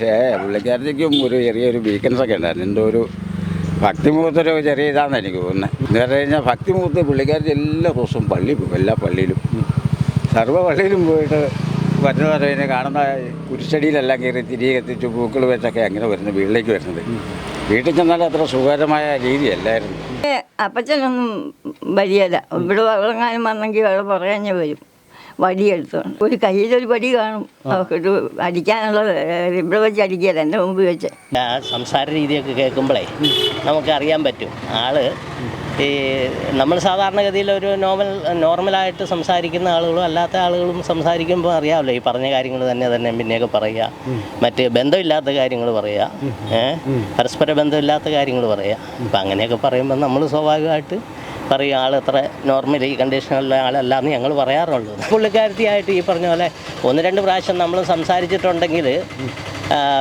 പക്ഷേ പുള്ളിക്കാരത്തേക്കും ഒരു ചെറിയൊരു വീക്കൻസ് ഒക്കെ ഉണ്ടായിരുന്നു. എന്റെ ഒരു ഭക്തിമുഖത്തൊരു ചെറിയ ഇതാണെന്ന് എനിക്ക് തോന്നുന്നത് എന്ന് പറഞ്ഞു കഴിഞ്ഞാൽ ഭക്തിമുഖത്ത് പുള്ളിക്കാരത്തി എല്ലാ ദിവസവും പള്ളി പോകും എല്ലാ പള്ളിയിലും സർവ പള്ളിയിലും പോയിട്ട് വരുന്ന പറയുന്നത് കാണുന്ന കുരിശടിയിലെല്ലാം കയറി തിരികെ എത്തിച്ച് പൂക്കൾ വെച്ചൊക്കെ അങ്ങനെ വരുന്നത് വീട്ടിലേക്ക് വരുന്നത്. വീട്ടിൽ ചെന്നാൽ അത്ര സുഖകരമായ രീതിയല്ലായിരുന്നു. അപ്പച്ചനൊന്നും വരികയില്ല ഇവിടെ വളങ്ങാനും വന്നെങ്കിൽ അവിടെ പുറകഞ്ഞ് വരും. വടിയെടുത്തോണ്ട്. ഒരു കയ്യിലൊരു വടി കാണും. അവർക്കൊരു അടിക്കാനുള്ള ഏഹ്, ഇവിടെ വെച്ച് അടിക്കുകയല്ല എന്റെ മുമ്പ് വെച്ച്. ആ സംസാര രീതിയൊക്കെ കേൾക്കുമ്പോഴേ നമുക്ക് അറിയാൻ പറ്റും. ആൾ ഈ നമ്മൾ സാധാരണഗതിയിൽ ഒരു നോർമൽ നോർമലായിട്ട് സംസാരിക്കുന്ന ആളുകളും അല്ലാത്ത ആളുകളും സംസാരിക്കുമ്പോൾ അറിയാമല്ലോ ഈ പറഞ്ഞ കാര്യങ്ങൾ തന്നെ തന്നെ പിന്നെയൊക്കെ പറയുക മറ്റ് ബന്ധമില്ലാത്ത കാര്യങ്ങൾ പറയുക ഏഹ് പരസ്പര ബന്ധമില്ലാത്ത കാര്യങ്ങൾ പറയുക അപ്പം അങ്ങനെയൊക്കെ പറയുമ്പോൾ നമ്മൾ സ്വാഭാവികമായിട്ട് പറയും ആൾ അത്ര നോർമലി കണ്ടീഷനുള്ള ആളല്ല എന്ന് ഞങ്ങൾ പറയാറുള്ളൂ. പുള്ളിക്കാരത്തിയായിട്ട് ഈ പറഞ്ഞ പോലെ ഒന്ന് രണ്ട് പ്രാവശ്യം നമ്മൾ സംസാരിച്ചിട്ടുണ്ടെങ്കിൽ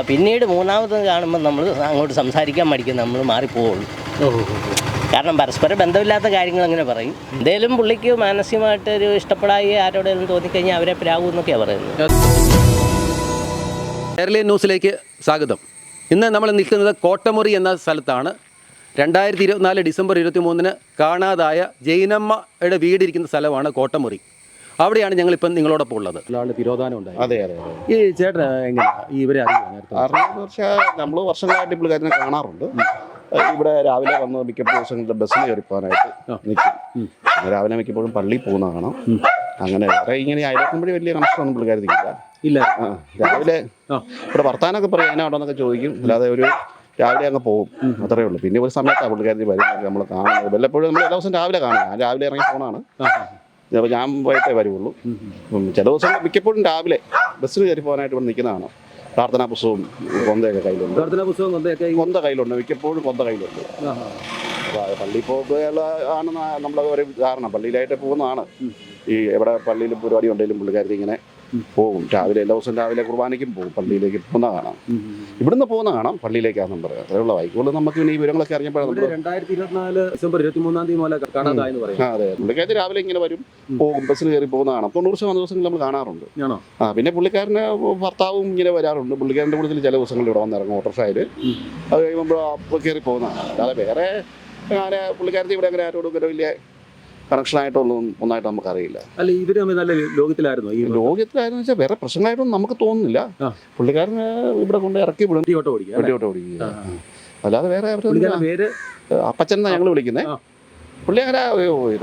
പിന്നീട് മൂന്നാമത് കാണുമ്പോൾ നമ്മൾ അങ്ങോട്ട് സംസാരിക്കാൻ മടിക്കും നമ്മൾ മാറിപ്പോവുള്ളൂ. കാരണം പരസ്പര ബന്ധമില്ലാത്ത കാര്യങ്ങൾ അങ്ങനെ പറയും. എന്തേലും പുള്ളിക്ക് മാനസികമായിട്ട് ഒരു ഇഷ്ടപ്പെടായി ആരോടെങ്കിലും തോന്നിക്കഴിഞ്ഞാൽ അവരെ പ്രാവൂ എന്നൊക്കെയാണ് പറയുന്നത്. കേരളീയ ന്യൂസിലേക്ക് സ്വാഗതം. ഇന്ന് നമ്മൾ നിൽക്കുന്നത് കോട്ടമുറി എന്ന സ്ഥലത്താണ്. രണ്ടായിരത്തി ഇരുപത്തിനാല് ഡിസംബർ ഇരുപത്തി മൂന്നിന് കാണാതായ ജൈനമ്മയുടെ വീടിരിക്കുന്ന സ്ഥലമാണ് കോട്ടമുറി. അവിടെയാണ് ഞങ്ങൾ ഇപ്പം നിങ്ങളോടൊപ്പം ഉള്ളത്. തിരോധാനം ഉണ്ടായി. അതെ അതെ അതെ. ഈ ചേട്ടൻ ഇവരെ അറിയാം? വെച്ചാൽ നമ്മൾ വർഷങ്ങളായിട്ട് പുള്ളിക്കാരനെ കാണാറുണ്ട്. ഇവിടെ രാവിലെ വന്ന് മിക്കപ്പോഴും ദിവസങ്ങളിൽ ബസ്സിന് കയറി പോകാനായിട്ട് നിൽക്കും രാവിലെ മിക്കപ്പോഴും പള്ളിയിൽ പോകുന്ന കാണാം. അങ്ങനെ വേറെ ഇങ്ങനെ അയലക്കുമ്പോഴേ വലിയ കണക്ഷനൊന്നും പുള്ളിക്കാരി ഇല്ല. രാവിലെ ആ. ഇവിടെ വർത്താനൊക്കെ പറയാനാണോ എന്നൊക്കെ ചോദിക്കും. അല്ലാതെ ഒരു രാവിലെ അങ്ങ് പോകും. അത്രേ ഉള്ളൂ. പിന്നെ ഒരു സമയത്താണ് പുള്ളിക്കാരി വരുന്നത്. നമ്മൾ കാണുന്നത്. വല്ലപ്പോഴും നമ്മൾ എല്ലാ ദിവസം രാവിലെ കാണും. ഞാൻ രാവിലെ ഇറങ്ങി ഫോണാണ്. അപ്പോൾ ഞാൻ വൈകിട്ടേ വരുള്ളൂ ചില ദിവസം മിക്കപ്പോഴും രാവിലെ ബസ്സിൽ കയറി പോകാനായിട്ട് ഇവിടെ നിൽക്കുന്നതാണ് പ്രാർത്ഥനാ പുസ്തകവും കൊന്തയൊക്കെ കയ്യിലുണ്ട്. പ്രാർത്ഥനാ പുസ്തകം കൊന്തയൊക്കെ കൊന്ത കയ്യിലുണ്ട്. മിക്കപ്പോഴും കൊന്ത കയ്യിലുണ്ട്. പള്ളി ആ. അപ്പോൾ പള്ളിയിൽ പോകുക ആണെന്ന് നമ്മളെ ഒരു ധാരണ. പള്ളിയിലായിട്ട് പോകുന്നതാണ്. ഈ എവിടെ പള്ളിയിൽ പരിപാടി ഉണ്ടെങ്കിലും പുള്ളിക്കാരി ഇങ്ങനെ. പോകും. രാവിലെ എല്ലാ ദിവസവും രാവിലെ കുർബാനയ്ക്കും പോകും. പള്ളിയിലേക്ക് പോകുന്ന കാണാം. ഇവിടുന്ന് പോകുന്ന കാണാം. പള്ളിയിലേക്കാണെന്നും പറയാം. അതേയുള്ള വൈക്കോൾ നമുക്ക് പിന്നെ ഈ വിവരങ്ങളൊക്കെ അറിഞ്ഞപ്പോഴാണ് രണ്ടായിരത്തി ഇരുപത്തിനാല് ഡിസംബർ ഇരുപത്തി മൂന്നാം തീയതി മുതൽ കാണാതായെന്ന് പറയും. അതെ. പുള്ളിക്കാരത്തി രാവിലെ ഇങ്ങനെ വരും. പോകും. ബസ്സിൽ കയറി പോകുന്ന കാണാം. തൊണ്ണൂറ് ശതമാനം ദിവസങ്ങൾ നമ്മൾ കാണാറുണ്ട്. ആ പിന്നെ പുള്ളിക്കാരന് ഭർത്താവും ഇങ്ങനെ വരാറുണ്ട്. പുള്ളിക്കാരന്റെ കൂടുതൽ ചില ദിവസങ്ങളിൽ ഇവിടെ വന്നിറങ്ങും ഓട്ടോറിക്ഷയിൽ. അത് കഴിയുമ്പോൾ കയറി പോകുന്നതാണ്. അല്ലാതെ വേറെ അങ്ങനെ പുള്ളിക്കാരത്തി ഇവിടെ അങ്ങനെ ആരോടും ഇങ്ങനെ വലിയ കണക്ഷനായിട്ടൊന്നും ഒന്നായിട്ട് നമുക്കറിയില്ല. അല്ല ഇവർ നല്ല ലോകത്തിലായിരുന്നു? ഈ ലോകത്തിലായിരുന്നു വെച്ചാൽ വേറെ പ്രശ്നമായിട്ടൊന്നും നമുക്ക് തോന്നുന്നില്ല. പുള്ളിക്കാരൻ പുള്ളിക്കാരന് ഇവിടെ കൊണ്ട് ഇറക്കി വിടും. ഓട്ടോ ഓടിക്കുക. അല്ലാതെ വേറെ പേര് അപ്പച്ചൻ എന്നാണ് ഞങ്ങൾ വിളിക്കുന്നത്. പുള്ളി അങ്ങനെ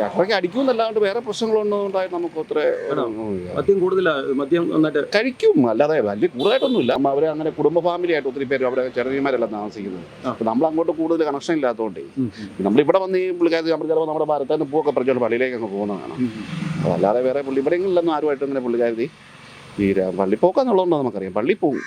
അത്രയ്ക്ക് അടിക്കുമെന്നല്ലാണ്ട് വേറെ പ്രശ്നങ്ങളൊന്നും ഉണ്ടായിട്ട് നമുക്ക് അത്ര? മദ്യം കൂടുതലാ? മദ്യം നന്നായിട്ട് കഴിക്കും. അല്ലാതെ വലിയ കൂടുതലായിട്ടൊന്നുമില്ല. അവരെ അങ്ങനെ കുടുംബ ഫാമിലി ആയിട്ട് ഒത്തിരി പേര് അവിടെ ചെറിയമാരെല്ലാം താമസിക്കുന്നത്. അപ്പം നമ്മൾ അങ്ങോട്ട് കൂടുതൽ കണക്ഷൻ ഇല്ലാത്തതുകൊണ്ടേ ഇവിടെ വന്ന് ഈ പുള്ളിക്കാർ നമ്മൾ ചിലപ്പോൾ നമ്മുടെ ഭാരത്തിൽ നിന്ന് പൂവൊക്കെ പറിച്ചോണ്ട് പള്ളിയിലേക്ക് അങ്ങ് പോകുന്നതാണ് അല്ലാതെ വേറെ പുള്ളി ഇവിടെയെങ്കിലും ആരുമായിട്ട് ഇങ്ങനെ പുള്ളിക്കാരത്തി ഈ ര- പള്ളി പോക്കാന്നുള്ളതുകൊണ്ട് നമുക്കറിയാം. പള്ളി പോകും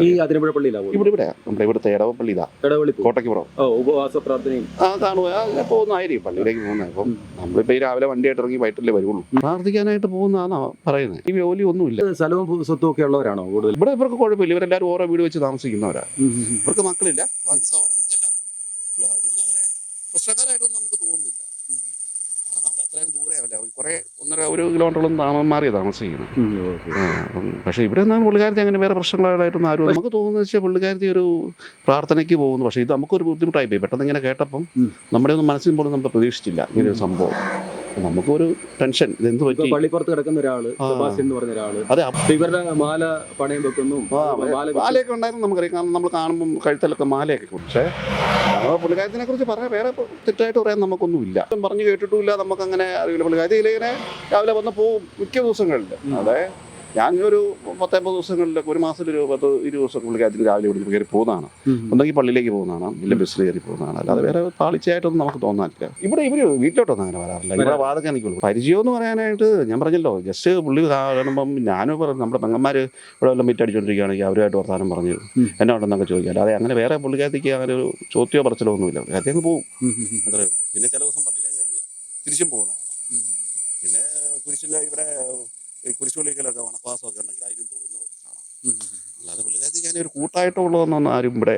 ഈ. അതിരമ്പുഴ. ഇവിടെ ഇവിടെ. നമ്മുടെ ഇവിടുത്തെ ഇടവ ഇതാ ഇടവള്ളി. കോട്ടയ്ക്കുപുറം. ഉപവാസ പ്രാർത്ഥനയും. ആ കാണുക അങ്ങനെ പോകുന്നതായിരിക്കും പള്ളിയിലേക്ക് പോകുന്നത് അപ്പം നമ്മളിപ്പോൾ ഈ രാവിലെ വണ്ടിയായിട്ട് ഇറങ്ങി വൈകിട്ടല്ലേ വരുള്ളൂ. പ്രാർത്ഥിക്കാനായിട്ട് പോകുന്നതാണ് പറയുന്നത് ഈ ജോലി ഒന്നുമില്ല. സ്ഥലവും സ്വത്തും ഒക്കെ ഉള്ളവരാണോ കൂടുതൽ? ഇവിടെ ഇവർക്ക് കുഴപ്പമില്ല. ഇവരെല്ലാവരും ഓരോ വീട് വെച്ച് താമസിക്കുന്നവരാ. ഇവർക്ക് മക്കളില്ല. ബാക്കി സൗകര്യങ്ങൾക്കെല്ലാം പ്രശ്നക്കാരായിട്ടൊന്നും നമുക്ക് തോന്നുന്നില്ല. അത്രയും ദൂരമല്ല കുറേ ഒന്നര ഒരു കിലോമീറ്ററോളം താമസം മാറിയ താമസിക്കുന്നത് പക്ഷേ ഇവിടെ നിന്നാണ് പുള്ളിക്കാരത്തി അങ്ങനെ വേറെ പ്രശ്നങ്ങളായിട്ടൊന്നും ആരും നമുക്ക് തോന്നുന്നത് വെച്ചാൽ പുള്ളിക്കാരത്തി ഒരു പ്രാർത്ഥനയ്ക്ക് പോകുന്നു. പക്ഷേ ഇത് നമുക്കൊരു ബുദ്ധിമുട്ടായി പോയി പെട്ടെന്ന് ഇങ്ങനെ കേട്ടപ്പം. നമ്മുടെ ഒന്നും മനസ്സിൽ പോലും നമ്മൾ പ്രതീക്ഷിച്ചില്ല ഇങ്ങനെ ഒരു സംഭവം. നമുക്കൊരു ടെൻഷൻ. ഇതെന്ത് പറ്റി? പള്ളിപ്പുറത്ത് കിടക്കുന്ന ഒരാൾ. എന്ന് പറഞ്ഞ ഒരാൾ. അതെ ഇവരുടെ മാല പണയം വെക്കുന്നു. മാലയൊക്കെ ഉണ്ടായിരുന്നു നമുക്കറിയാം. കാരണം നമ്മൾ കാണുമ്പോൾ കഴുത്തലൊക്കെ മാലയൊക്കെ പക്ഷേ പുള്ളിക്കാരത്തിനെ കുറിച്ച് പറയാൻ വേറെ തെറ്റായിട്ട് പറയാൻ നമുക്കൊന്നുമില്ല. പറഞ്ഞു കേട്ടിട്ടുമില്ല. നമുക്കങ്ങനെ അറിയില്ല. പുള്ളിക്കാരത്തിൽ ഇങ്ങനെ രാവിലെ വന്ന് പോവും. മിക്ക ദിവസങ്ങളിൽ അതെ. ഞാൻ ഒരു പത്തൊമ്പത് ദിവസങ്ങളിലൊക്കെ ഒരു മാസത്തിൽ ഒരു പത്ത് ഇരുപത് ദിവസം പുള്ളിക്കാരത്തിന് രാവിലെ ഇവിടെ കയറി പോകുന്നതാണ്. ഒന്നെങ്കിൽ പള്ളിയിലേക്ക് പോകുന്നതാണ്. ഇല്ല ബസ്സിൽ കയറി പോകുന്നതാണ്. അല്ലാതെ വേറെ താളിച്ചയായിട്ടൊന്നും നമുക്ക് തോന്നാനില്ല. ഇവിടെ ഇവർ വീട്ടിലോട്ടൊന്നും അങ്ങനെ വരാറില്ല. ഇവിടെ വാതൊക്കെ എനിക്കുള്ളൂ പരിചയം എന്ന് പറയാനായിട്ട് ഞാൻ പറഞ്ഞല്ലോ ജസ്റ്റ് പുള്ളി കാണുമ്പം ഞാനും പറഞ്ഞു നമ്മുടെ പെങ്ങന്മാർ ഇവിടെ വല്ലതും മിറ്റടിച്ചുകൊണ്ടിരിക്കുകയാണെങ്കിൽ അവരുമായിട്ട് വർത്താനം പറഞ്ഞു. എന്നാ ഉണ്ടെന്നൊക്കെ ചോദിക്കാം. അല്ലാതെ അങ്ങനെ വേറെ പുള്ളിക്കാരത്തേക്ക് അങ്ങനെ ഒരു ചോദ്യമോ പറച്ചിലോ ഒന്നുമില്ല. അദ്ദേഹം പോവും. പോകും. അത്രേ ഉള്ളൂ. പിന്നെ ചില ദിവസം പള്ളിയിലേക്ക് കഴിഞ്ഞ് തിരിച്ചും പോകുന്നതാണ്. പിന്നെ കുരിശില്ല ഇവിടെ ഈ കുരിശുപള്ളിക്കലൊക്കെ വണക്കവാസമൊക്കെ ഉണ്ടെങ്കിൽ അതിനും പോകുന്നതൊക്കെ കാണാം. അല്ലാതെ പുള്ളിക്കാത്തി ഞാൻ ഒരു കൂട്ടായിട്ടുള്ളതെന്നൊന്നും ആരും ഇവിടെ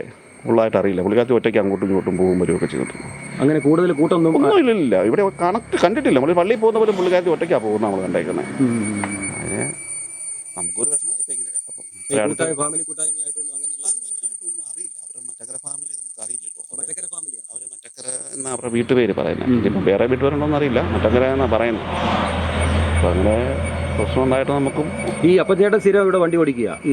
ഉള്ളതായിട്ട് അറിയില്ല. പുള്ളിക്കാരത്തി ഒറ്റയ്ക്ക് അങ്ങോട്ടും ഇങ്ങോട്ടും പോകും വരുമൊക്കെ ചെയ്തിട്ടുണ്ട് അങ്ങനെ കൂടുതൽ കൂട്ടൊന്നും ഒന്നും ഇല്ലില്ല ഇവിടെ കണക്ട് കണ്ടിട്ടില്ല. നമ്മൾ പള്ളിയിൽ പോകുന്ന പോലും പുള്ളിക്കാരത്തി ഒറ്റയ്ക്കാണ് പോകുന്നത് നമ്മൾ കണ്ടേക്കുന്നത്. അതിന് നമുക്കൊരു വിഷമമായി ഇപ്പം ഇങ്ങനെ കേട്ടപ്പം. ഈ കൂട്ടായ ഫാമിലി കൂട്ടായ്മയായിട്ടൊന്നും അറിയില്ല. അവരുടെ മറ്റക്കര ഫാമിലി നമുക്ക് അറിയില്ലല്ലോ അവർ മറ്റക്കര എന്ന അവരുടെ വീട്ടുപേര് പറയുന്നത് ഇപ്പം വേറെ വീട്ടുപേരുണ്ടോന്ന് അറിയില്ല. മറ്റക്കര എന്നാ പറയുന്നത് അപ്പം അങ്ങനെ പ്രശ്നം ഉണ്ടായിട്ട് നമുക്കും ഈ അപ്പച്ചേട്ടൻ സ്ഥിരം ഇവിടെ വണ്ടി ഓടിക്കുക? ഈ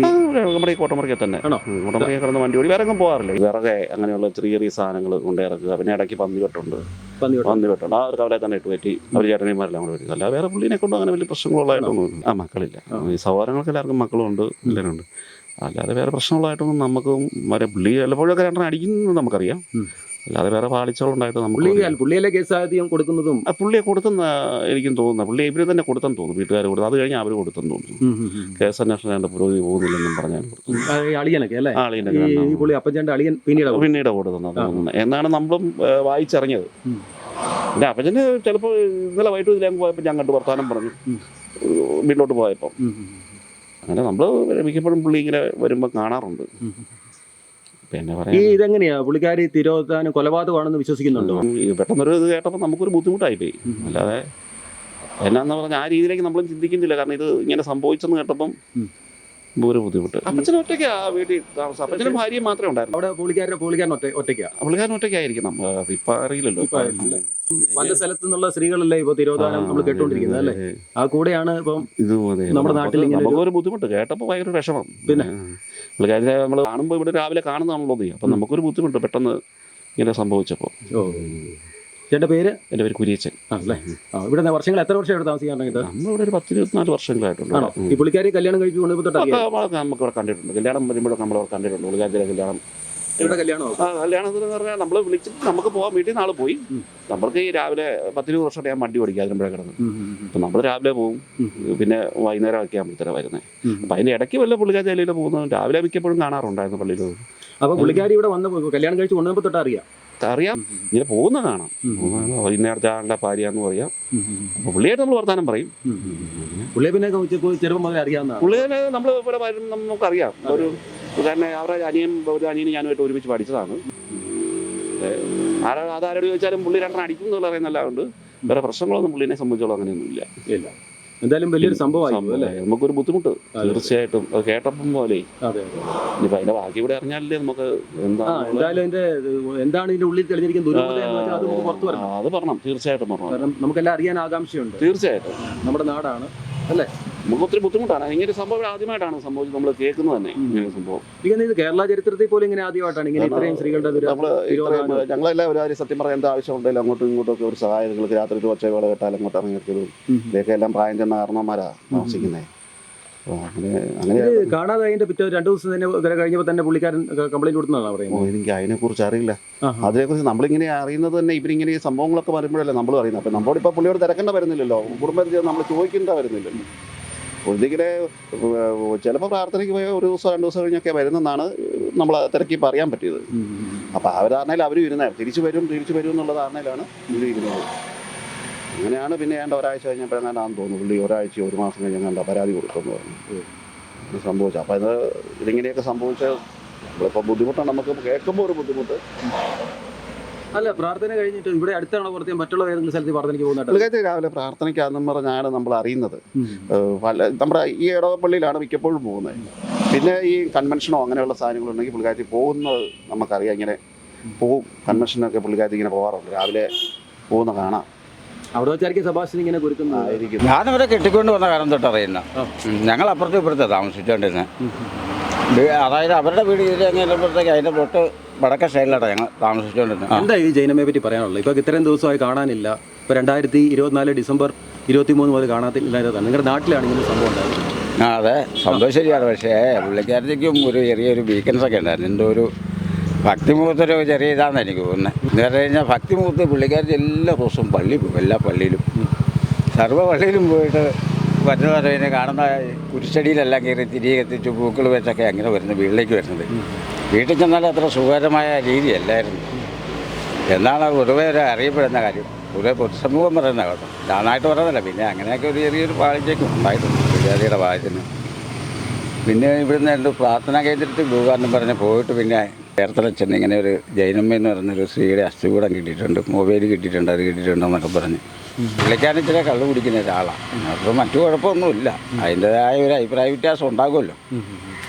നമ്മുടെ ഈ കോട്ടമുറിക്കെ തന്നെ. ആണോ? കോട്ടമുറിക്കെ കിടന്ന് വണ്ടി ഓടി. വേറെ എങ്ങും പോകാറില്ല? വിറകെ അങ്ങനെയുള്ള ചെറിയ ചെറിയ സാധനങ്ങൾ കൊണ്ട് ഇറക്കുക. പിന്നെ ഇടയ്ക്ക് പന്നി വെട്ടുണ്ട്. പന്നി വെട്ടുണ്ട്. ആ ഒരു കവലെ തന്നെ ഇട്ട് പറ്റി അവർ ചേട്ടനിമാരെല്ലാം കൂടെ വരും. അല്ല വേറെ പുള്ളിനെ കൊണ്ട് അങ്ങനെ വലിയ പ്രശ്നങ്ങളുള്ളതായിട്ടൊന്നും ആ മക്കളില്ല. ഈ സഹോദരങ്ങൾക്ക് എല്ലാവർക്കും മക്കളുണ്ട് എല്ലാവരുണ്ട് അല്ലാതെ വേറെ പ്രശ്നമുള്ളതായിട്ടൊന്നും നമുക്കും വരെ പുള്ളി ചിലപ്പോഴൊക്കെ രണ്ടെണ്ണം അടിക്കുന്നത് നമുക്കറിയാം. അല്ലാതെ വേറെ പാളിച്ചകളുണ്ടായിട്ട് നമ്മൾ നമുക്ക് പുള്ളിയിലെ കേസ് ആദ്യം കൊടുക്കുന്നതും? പുള്ളിയെ കൊടുത്തെന്ന് എനിക്കും തോന്നുന്നു. പുള്ളി ഇവർ തന്നെ കൊടുത്തെന്ന് തോന്നുന്നു. വീട്ടുകാർ കൊടുത്തു. അത് കഴിഞ്ഞ് അവർ കൊടുത്തെന്ന് തോന്നുന്നു. കേസ് അന്വേഷണം പുരോഗതി പോകുന്നില്ലെന്നും പറഞ്ഞാൽ അളിയനൊക്കെ അല്ലേ? പുള്ളി അളിയൻ പിന്നീട്. പിന്നീട് തോന്നുന്നത് എന്നാണ് നമ്മളും വായിച്ചറിഞ്ഞത്. പിന്നെ അപ്പച്ചന് ചിലപ്പോൾ ഇന്നലെ വൈകിട്ട് ഇതിലേക്ക് പോയപ്പോൾ ഞാൻ കണ്ടു വർത്താനം പറഞ്ഞു. വീട്ടിലോട്ട് പോയപ്പോൾ അങ്ങനെ നമ്മൾ മിക്കപ്പോഴും പുള്ളി ഇങ്ങനെ വരുമ്പോൾ കാണാറുണ്ട്. പിന്നെ ഈ ഇതെങ്ങനെയാ? പുള്ളിക്കാരി തിരോധാനം കൊലപാതകമാണെന്ന് വിശ്വസിക്കുന്നുണ്ടോ? പെട്ടെന്നൊരു ഇത് കേട്ടപ്പോൾ നമുക്കൊരു ബുദ്ധിമുട്ടായിപ്പോയി. അല്ലാതെ എന്നാന്ന് പറഞ്ഞാൽ ആ രീതിയിലേക്ക് നമ്മളും ചിന്തിക്കുന്നില്ല. കാരണം ഇത് ഇങ്ങനെ സംഭവിച്ചെന്ന് കേട്ടപ്പം. ഒരു ബുദ്ധിമുട്ട്. അപ്പച്ചൻ ഒറ്റയ്ക്കാ വീട്ടിൽ താമസം? അപ്പച്ചനും ഭാര്യയും മാത്രമേ ഉണ്ടായിരുന്നു അവിടെ പുള്ളിക്കാരൻ പുള്ളിക്കാരൻ ഒറ്റ ഒറ്റയ്ക്കാ? പുള്ളിക്കാരൻ ഒറ്റയ്ക്കായിരിക്കണം. ആ, ഇപ്പൊ അറിയില്ലല്ലോ. പല സ്ഥലത്തു നിന്നുള്ള സ്ത്രീകളല്ലേ ഇപ്പൊ തിരോധാനം നമ്മൾ കേട്ടോണ്ടിരിക്കുന്നത് അല്ലേ? ആ കൂടെയാണ് ഇപ്പം നമ്മുടെ നാട്ടിൽ ഇങ്ങനെ ഒരു- നമുക്കൊരു ബുദ്ധിമുട്ട്. കേട്ടപ്പോ ഭയങ്കര വിഷമം. പിന്നെ? പുള്ളിക്കാരെ നമ്മൾ കാണുമ്പോൾ ഇവിടെ രാവിലെ കാണുന്നതാണല്ലോ നീ. അപ്പം നമുക്കൊരു ബുദ്ധിമുട്ട് പെട്ടെന്ന് ഇങ്ങനെ സംഭവിച്ചപ്പോൾ എന്റെ ചേട്ടന്റെ പേര്? എന്റെ പേര് കുരിയച്ചൻ. ഇവിടെ വർഷങ്ങൾ എത്ര വർഷം ഇവിടെ നമ്മളിവിടെ ഒരു പത്ത് ഇരുപത്തിനാല് വർഷങ്ങളായിട്ടുണ്ട് ഈ പുള്ളിക്കാരി കല്യാണം കഴിച്ചു കൊണ്ടുപോയി നമുക്ക് ഇവിടെ കണ്ടിട്ടുണ്ട്. കല്യാണം വരുമ്പോഴൊക്കെ നമ്മളിവിടെ കണ്ടിട്ടുണ്ട്. പുള്ളിക്കാരി കല്യാണം ഇവിടെ കല്യാണം ആ കല്യാണത്തിന് പറഞ്ഞാൽ നമ്മൾ വിളിച്ചിട്ട് നമുക്ക് പോകാൻ വീട്ടിൽ നാളെ പോയി. നമ്മൾക്ക് ഈ രാവിലെ പത്തിരുപത് വർഷമായിട്ട് ഞാൻ വണ്ടി ഓടിക്കുക അതിനുമ്പോഴേ കിടന്ന്. അപ്പം നമ്മൾ രാവിലെ പോകും പിന്നെ വൈകുന്നേരം ഒക്കെ ആകുമ്പോഴത്തേരാണ് വരുന്നത് അപ്പം അതിന്റെ ഇടയ്ക്ക് വല്ല പുള്ളിക്കാരി അതിൽ പോകുന്നത്. രാവിലെ മിക്കപ്പോഴും കാണാറുണ്ടായിരുന്നു പള്ളിയിൽ അപ്പൊ പുള്ളിക്കാരി ഇവിടെ വന്ന് കല്യാണം കഴിച്ച് കൊണ്ടുപോയി തൊട്ട് അറിയാം. അറിയാം. ഇങ്ങനെ പോകുന്ന കാണാം. വൈകുന്നേരത്തെ ആളുടെ ഭാര്യ എന്ന് പറയാം അപ്പോൾ പുള്ളിയായിട്ട് നമ്മൾ വർത്താനം പറയും. പുള്ളിയെ പിന്നെ ചെറുപ്പം അറിയാവുന്ന പുള്ളിയെ നമ്മൾ ഇവിടെ നമുക്ക് അറിയാം. ഒരു കാരണം അവരുടെ അനിയൻ ഒരു അനിയനും ഞാനുമായിട്ട് ഒരുമിച്ച് പഠിച്ചതാണ്. ആരാ അതാരോട് ചോദിച്ചാലും പുള്ളി രണ്ടെണ്ണം അടിക്കും എന്നുള്ള പറയുന്നല്ലാണ്ട് വേറെ പ്രശ്നങ്ങളൊന്നും പുള്ളിനെ സംബന്ധിച്ചോളം അങ്ങനെയൊന്നും ഇല്ല. ഇല്ല എന്തായാലും വലിയൊരു സംഭവമായിരുന്നു അല്ലേ? നമുക്കൊരു ബുദ്ധിമുട്ട് തീർച്ചയായിട്ടും. അത് കേട്ടപ്പം പോലെ. ഇനിയിപ്പോ അതിന്റെ ബാക്കി ഇവിടെ അറിഞ്ഞാലേ നമുക്ക് ആ എന്താ എന്തായാലും അതിന്റെ എന്താണ് ഇതിന്റെ ഉള്ളിൽ തെളിഞ്ഞിരിക്കുന്ന ദുരൂഹത എന്ന് വെച്ചാൽ അത് നമുക്ക് പുറത്തു വരണം. അത് പറഞ്ഞു തീർച്ചയായിട്ടും പറഞ്ഞു കാരണം നമുക്കെല്ലാം അറിയാൻ ആകാംക്ഷയുണ്ട്. തീർച്ചയായിട്ടും. നമ്മുടെ നാടാണ് നമുക്ക് ഒത്തിരി ബുദ്ധിമുട്ടാണ്. ഇങ്ങനെ സംഭവം ആദ്യമായിട്ടാണ് സംഭവിച്ചത് നമ്മൾ കേൾക്കുന്നത് തന്നെ ഇങ്ങനെ സംഭവം. ഇങ്ങനെ ഇത് കേരള ചരിത്രത്തിൽ പോലും ഇങ്ങനെ ആദ്യമായിട്ടാണ് ഇങ്ങനെ ഇത്രയും സ്ത്രീകളുടെ. ഞങ്ങളെല്ലാം ഒരു കാര്യം സത്യം പറയാൻ എന്താ ആവശ്യമുണ്ടെങ്കിലും അങ്ങോട്ടും ഇങ്ങോട്ടും ഒക്കെ ഒരു സഹായം നിങ്ങൾക്ക് രാത്രി ഒരു ഒച്ചവേള കേട്ടാൽ അങ്ങോട്ട് ഇറങ്ങിയത് ഉം. ഇതൊക്കെ എല്ലാം പ്രായം ചെന്ന കാരണവന്മാരാ താമസിക്കുന്നത് കാണാതെ പിറ്റേ രണ്ടു ദിവസം തന്നെ കഴിഞ്ഞപ്പോൾ തന്നെ പുള്ളിക്കാരൻ കംപ്ലൈന്റ് കൊടുക്കുന്നതാണ് പറയുന്നത്? എനിക്ക് അതിനെക്കുറിച്ച് അറിയില്ല. അതിനെ കുറിച്ച് നമ്മളിങ്ങനെ അറിയുന്നത് തന്നെ ഇവരിങ്ങനെ ഈ സംഭവങ്ങളൊക്കെ വരുമ്പോഴല്ലേ നമ്മൾ അറിയുന്നത്. അപ്പൊ നമ്മളോട് ഇപ്പൊ പുള്ളിയോട് തിരക്കേണ്ട വരുന്നില്ലല്ലോ. കുടുംബത്തിൽ നമ്മൾ ചോദിക്കേണ്ട വരുന്നില്ലല്ലോ. ഒന്നിങ്ങനെ ചിലപ്പോൾ പ്രാർത്ഥനയ്ക്ക് പോയ ഒരു ദിവസം രണ്ട് ദിവസം കഴിഞ്ഞൊക്കെ വരുന്നെന്നാണ് നമ്മൾ തിരക്കി പറയാൻ അറിയാൻ പറ്റിയത്. അപ്പോൾ ആ ഒരു ധാരണയിൽ അവരും തിരിച്ചു വരും തിരിച്ചു വരും എന്നുള്ള ധാരണയിലാണ് ഇവർ ഇരുന്നത്. അങ്ങനെയാണ് പിന്നെ ഏണ്ട ഒരാഴ്ച കഴിഞ്ഞപ്പോൾ എങ്ങാണ്ടാന്ന് തോന്നുന്നു. പുള്ളി ഒരാഴ്ച ഒരു മാസം കഴിഞ്ഞാൽ പരാതി കൊടുക്കുമെന്ന് പറഞ്ഞു. സംഭവിച്ചു. അപ്പോൾ ഇത് ഇതിങ്ങനെയൊക്കെ സംഭവിച്ച നമ്മളിപ്പോൾ ബുദ്ധിമുട്ടാണ്. നമുക്ക് കേൾക്കുമ്പോൾ ഒരു ബുദ്ധിമുട്ട്. അല്ല പ്രാർത്ഥന കഴിഞ്ഞിട്ട് ഇവിടെ അടുത്താണോ പുറത്തെ? മറ്റുള്ള ഏതെങ്കിലും സ്ഥലത്ത് പ്രാർത്ഥനയ്ക്ക് പോകുന്നത് രാവിലെ പ്രാർത്ഥനയ്ക്കാന്നും പറഞ്ഞാണ് നമ്മൾ അറിയുന്നത്. നമ്മുടെ ഈ ഇടവപ്പള്ളിയിലാണ് മിക്കപ്പോഴും പോകുന്നത്. പിന്നെ ഈ കൺവെൻഷനോ അങ്ങനെയുള്ള സാധനങ്ങളുണ്ടെങ്കിൽ പുള്ളിക്കാരി പോകുന്നത് നമുക്കറിയാം. ഇങ്ങനെ പോവും കൺവെൻഷനൊക്കെ പുള്ളിക്കാരി ഇങ്ങനെ പോകാറുണ്ട്. രാവിലെ പോകുന്ന കാണാം അവിടെ വെച്ചായിരിക്കും സഭാഷൻ ഇങ്ങനെ കുരുക്കുന്നത് ഞാനിവിടെ കെട്ടിക്കൊണ്ട് വന്ന കാലം തൊട്ട് അറിയുന്ന. ഞങ്ങൾ അപ്പുറത്തും ഇപ്പുറത്തെ താമസിച്ചുകൊണ്ടിരുന്നത് അതായത് അവരുടെ വീട് ഇതിലപ്പോഴത്തേക്ക് അതിന്റെ തൊട്ട് വടക്കേ സൈഡിലാണ് ഞങ്ങൾ താമസിച്ചുകൊണ്ടിരുന്നത്. എന്താ ഈ ജൈനമയെ പറ്റി പറയാനുള്ളത്? ഇപ്പോൾ ഇത്രയും ദിവസമായി കാണാനില്ല. ഇപ്പോൾ രണ്ടായിരത്തി ഇരുപത്തിനാല് ഡിസംബർ ഇരുപത്തി മൂന്ന് മുതൽ കാണാത്തില്ലാത്തതാണ് നിങ്ങളുടെ നാട്ടിലാണ് ഇങ്ങനെ ഒരു സംഭവം ഉണ്ടായത്. ആ അതെ. സംഭവം ശരിയാണ്. പക്ഷേ പുള്ളിക്കാരത്തേക്കും ഒരു ചെറിയൊരു വീക്കൻസ് ഒക്കെ ഉണ്ടായിരുന്നു. എന്റെ ഒരു ഭക്തിമുഖത്തൊരു ചെറിയ ഇതാണെന്ന് എനിക്ക് തോന്നുന്നത് എന്ന് പറഞ്ഞു കഴിഞ്ഞാൽ ഭക്തിമുഖത്ത് പുള്ളിക്കാരത്തി എല്ലാ ദിവസവും പള്ളി പോകും എല്ലാ പള്ളിയിലും. സർവ പള്ളിയിലും പോയിട്ട് വരുന്ന പറയുന്നത് കാണുന്ന കുരിശടിയിലെല്ലാം കയറി തിരികെ എത്തിച്ച് പൂക്കൾ വെച്ചൊക്കെ അങ്ങനെ വരുന്നത് വീട്ടിലേക്ക് വരുന്നത്. വീട്ടിൽ ചെന്നാൽ അത്ര സുഖകരമായ രീതിയല്ലായിരുന്നു എന്നാണ് പൊതുവെ ഒരു അറിയപ്പെടുന്ന കാര്യം. പൊതുവെ പൊതുസമൂഹം പറയുന്ന കേട്ടോ. ഞാനായിട്ട് പറയുന്നില്ല പിന്നെ അങ്ങനെയൊക്കെ ഒരു ചെറിയൊരു പാളിച്ചൊക്കെ ഉണ്ടായിട്ടുണ്ട്. വിദ്യാർത്ഥിയുടെ ഭാഗത്തിന് പിന്നെ ഇവിടുന്ന് രണ്ട് പ്രാർത്ഥനാ കേന്ദ്രത്തിൽ പോകാമെന്നും പറഞ്ഞ് പോയിട്ട് പിന്നെ ചേർത്തല ചെന്ന് ഇങ്ങനെ ഒരു ജൈനമ്മ എന്ന് പറയുന്നൊരു സ്ത്രീയുടെ അസ്ഥികൂടം കിട്ടിയിട്ടുണ്ട്. മൊബൈൽ കിട്ടിയിട്ടുണ്ട്. അത് കിട്ടിയിട്ടുണ്ടെന്നൊക്കെ പറഞ്ഞ്. പുള്ളിക്കാരൻ ഇച്ചിരി കള്ളു കുടിക്കുന്ന ഒരാളാണ്. അപ്പോൾ മറ്റു കുഴപ്പമൊന്നുമില്ല. അതിന്റെതായ ഒരു അഭിപ്രായ വ്യത്യാസം ഉണ്ടാകുമല്ലോ.